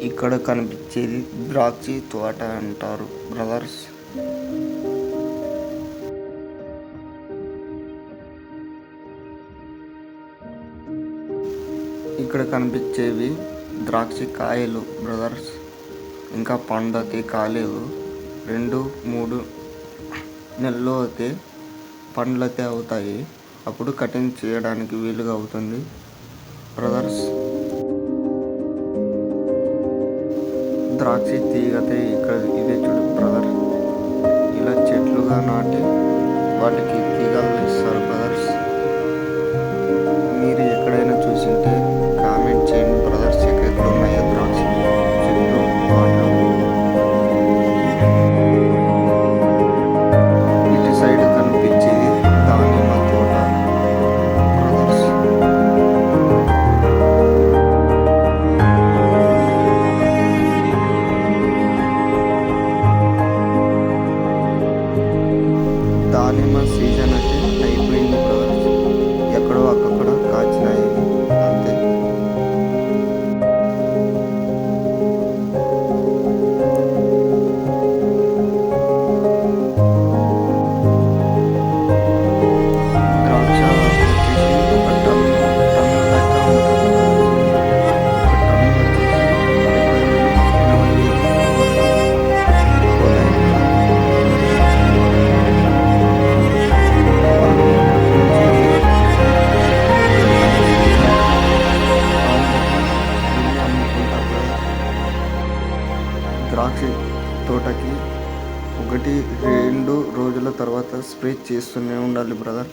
ఇక్కడ కనిపించేది ద్రాక్షి తోట అంటారు బ్రదర్స్ ఇక్కడ కనిపించేవి ద్రాక్షి కాయలు బ్రదర్స్ ఇంకా పండు అయితే కాలేవు రెండు మూడు నెలలు అయితే పండ్లు అయితే అవుతాయి. అప్పుడు కటింగ్ చేయడానికి వీలుగా అవుతుంది బ్రదర్స్ ద్రాక్ష తీగతే ఇక్కడ ఇదే చూడు బ్రదర్ ఇలా చెట్లుగా నాటి వాటికి తీగలు ఇస్తారు బ్రదర్స్ దానిమ్మ సీజన్ అయితే అయిపోయింది ఎక్కడో అక్కడ కాచినాయి. ఒకటి రెండు రోజుల తర్వాత స్ప్రే చేస్తూనే ఉండాలి బ్రదర్.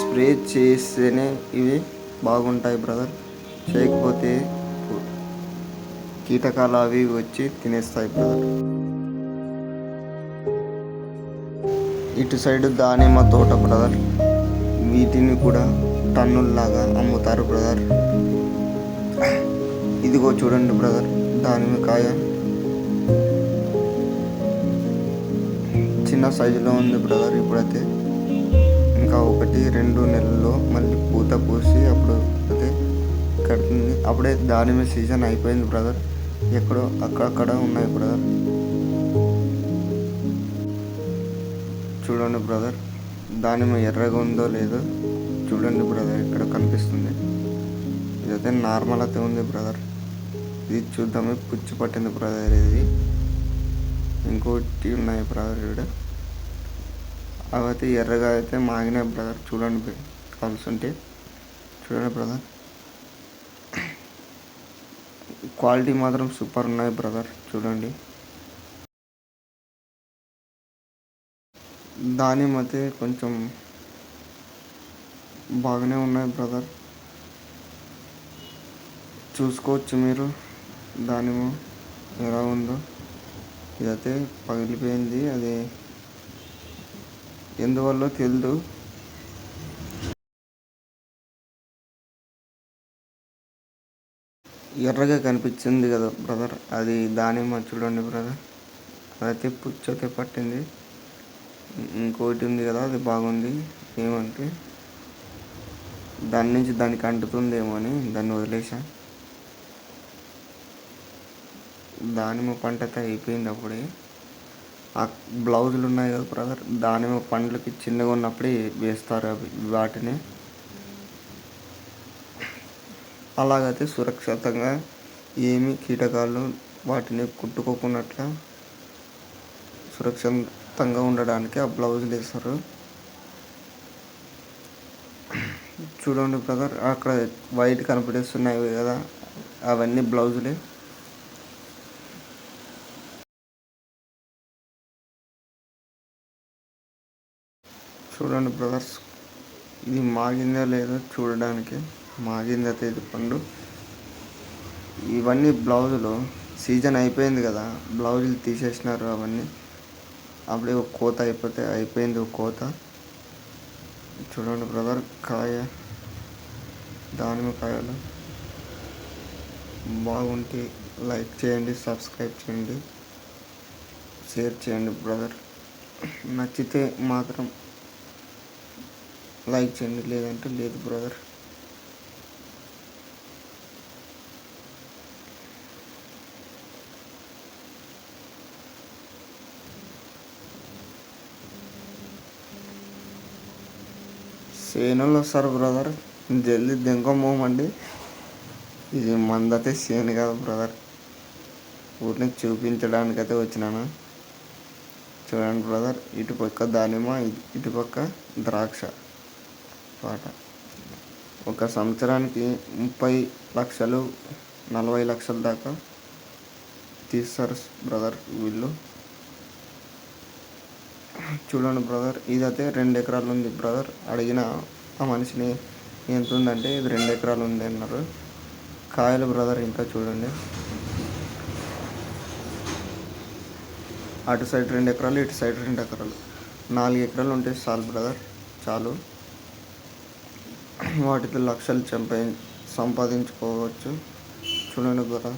స్ప్రే చేస్తేనే ఇవి బాగుంటాయి బ్రదర్. చేయకపోతే కీటకాలు అవి వచ్చి తినేస్తాయి బ్రదర్. ఇటు సైడ్ దానిమ్మ తోట బ్రదర్. వీటిని కూడా టన్నుల్లాగా అమ్ముతారు బ్రదర్. ఇదిగో చూడండి బ్రదర్ దానిమ్మకాయ చిన్న సైజులో ఉంది బ్రదర్ ఇప్పుడైతే. ఇంకా ఒకటి రెండు నెలల్లో మళ్ళీ పూత పూసి అప్పుడు అయితే కడుతుంది అప్పుడే దానిమ్మ సీజన్ అయిపోయింది బ్రదర్. ఎక్కడో అక్కడక్కడ ఉన్నాయి బ్రదర్. చూడండి బ్రదర్ దానిమ్మ ఎర్రగా ఉందో లేదో చూడండి బ్రదర్ ఇక్కడ కనిపిస్తుంది. ఇదైతే నార్మల్ అయితే ఉంది బ్రదర్. ఇది చూద్దామే పుచ్చి పట్టింది బ్రదర్ ఇది. ఇంకోటి ఉన్నాయి బ్రదర్ ఇక్కడ. అవైతే ఎర్రగా అయితే మాగినాయి బ్రదర్ చూడండి కలుస్తుంటే చూడండి బ్రదర్. క్వాలిటీ మాత్రం సూపర్ ఉన్నాయి బ్రదర్ చూడండి. దానిమ్మ అయితే కొంచెం బాగానే ఉన్నాయి బ్రదర్. చూసుకోవచ్చు మీరు దానిమ్మ ఎలా ఉందో. ఇదైతే పగిలిపోయింది అది ఎందువల్ల తెలియదు ఎర్రగా కనిపించింది కదా బ్రదర్ అది దానిమ్మ చూడండి బ్రదర్ అదైతే పుచ్చతే పట్టింది. ఇంకోటి ఉంది కదా అది బాగుంది. ఏమంటే దాని నుంచి దానికి అంటుతుందేమో అని దాన్ని వదిలేసా. దానిమ్మ పంట అయితే అయిపోయింది అప్పుడే. ఆ బ్లౌజులు ఉన్నాయి కదా బ్రదర్ దానిమ్మ పండ్లకి చిన్నగా ఉన్నప్పుడే వేస్తారు అవి. వాటిని అలాగైతే సురక్షితంగా ఏమి కీటకాలు వాటిని కుట్టుకోకున్నట్ల సురక్షితంగా ఉండడానికి ఆ బ్లౌజులు వేస్తారు. చూడండి బ్రదర్ అక్కడ వైట్ కనపడిస్తున్నాయి కదా అవన్నీ బ్లౌజులే. చూడండి బ్రదర్స్ ఇది మాగిందా లేదో చూడడానికి? మాగిందా తేదీ పండు. ఇవన్నీ బ్లౌజులు. సీజన్ అయిపోయింది కదా బ్లౌజులు తీసేసినారు అవన్నీ. అప్పుడే ఒక కోత అయిపోతే అయిపోయింది ఒక కోత. చూడండి బ్రదర్ కాయ దానిమ్మకాయలు బాగుంటే లైక్ చేయండి సబ్స్క్రైబ్ చేయండి షేర్ చేయండి బ్రదర్. నచ్చితే మాత్రం లైక్ చేయండి లేదంటే లేదు బ్రదర్. సేనులు వస్తారు బ్రదర్ జల్దీ దెంకో మూమండి. ఇది మందతే సేను కాదు బ్రదర్. ఊరిని చూపించడానికైతే వచ్చినాను. చూడండి బ్రదర్ ఇటుపక్క దానిమ్మ ఇటుపక్క ద్రాక్ష. పాట. ఒక సంవత్సరానికి ముప్పై లక్షలు నలభై లక్షల దాకా తీస్తారు బ్రదర్ వీళ్ళు. చూడండి బ్రదర్ ఇదైతే రెండు ఎకరాలు ఉంది బ్రదర్. అడిగిన ఆ మనిషిని ఎంత ఉందంటే ఇది రెండు ఎకరాలు ఉంది అన్నారు. కాయలు బ్రదర్ ఇంకా చూడండి. అటు సైడ్ రెండు ఎకరాలు ఇటు సైడ్ రెండు ఎకరాలు. నాలుగు ఎకరాలు ఉంటే చాలు బ్రదర్ చాలు. వాటితో లక్షలు చంపా సంపాదించుకోవచ్చు. చూడండి కూడా